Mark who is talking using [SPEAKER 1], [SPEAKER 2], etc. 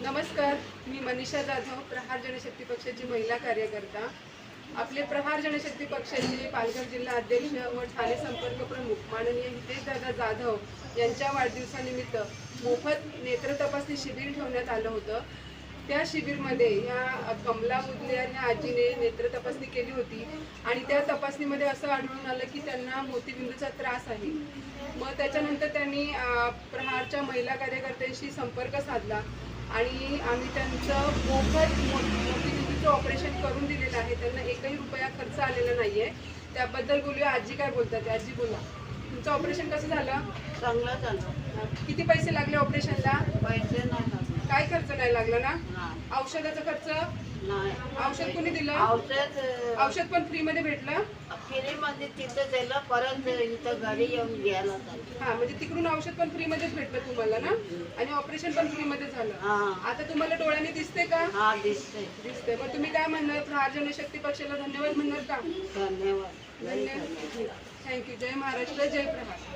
[SPEAKER 1] नमस्कार मी मनीषा जाधव प्रहार जनशक्ती पक्षाची महिला कार्यकर्ता. आपले प्रहार जनशक्ती पक्षाचे पालघर जिल्हा अध्यक्ष व ठाणे संपर्क प्रमुख माननीय हितेशदादा जाधव यांच्या वाढदिवसानिमित्त मोफत नेत्र तपासणी शिबिर ठेवण्यात आलं होतं. त्या शिबिरमध्ये ह्या कमला मुदलियार ह्या आजीने नेत्र तपासणी केली होती आणि त्या तपासणीमध्ये असं आढळून आलं की त्यांना मोतीबिंदूचा त्रास आहे. मग त्याच्यानंतर त्यांनी प्रहारच्या महिला कार्यकर्त्यांशी संपर्क साधला. आणि आम्ही त्यांचं मोफत मो- मोतीबिंदूचं ऑपरेशन करून दिलेलं आहे. त्यांना एकही रुपया खर्च आलेला नाहीये. त्याबद्दल बोलूया. आजी काय बोलतात? आजी बोला. तुमचं ऑपरेशन कसं झालं?
[SPEAKER 2] चांगलं झालं.
[SPEAKER 1] किती पैसे लागले ऑपरेशनला
[SPEAKER 2] नाही
[SPEAKER 1] नाही लागला ना? औषधाचा खर्च? औषध कोणी दिलं?
[SPEAKER 2] औषध
[SPEAKER 1] औषध पण फ्री मध्ये भेटलं?
[SPEAKER 2] फ्रीमध्ये तिथं दिलं परत इथं घरी येऊन घ्यायला
[SPEAKER 1] हा म्हणजे तिकडून औषध पण फ्री मध्येच भेटलं तुम्हाला ना? आणि ऑपरेशन पण फ्री मध्ये झालं.
[SPEAKER 2] हा.
[SPEAKER 1] आता तुम्हाला डोळ्याने दिसते का?
[SPEAKER 2] हा दिसते
[SPEAKER 1] दिसते मग तुम्ही काय म्हणणार? प्रहार जनशक्ती पक्षाला धन्यवाद म्हणणार का?
[SPEAKER 2] धन्यवाद.
[SPEAKER 1] धन्यवाद. थँक्यू. जय महाराष्ट्र जय प्रहार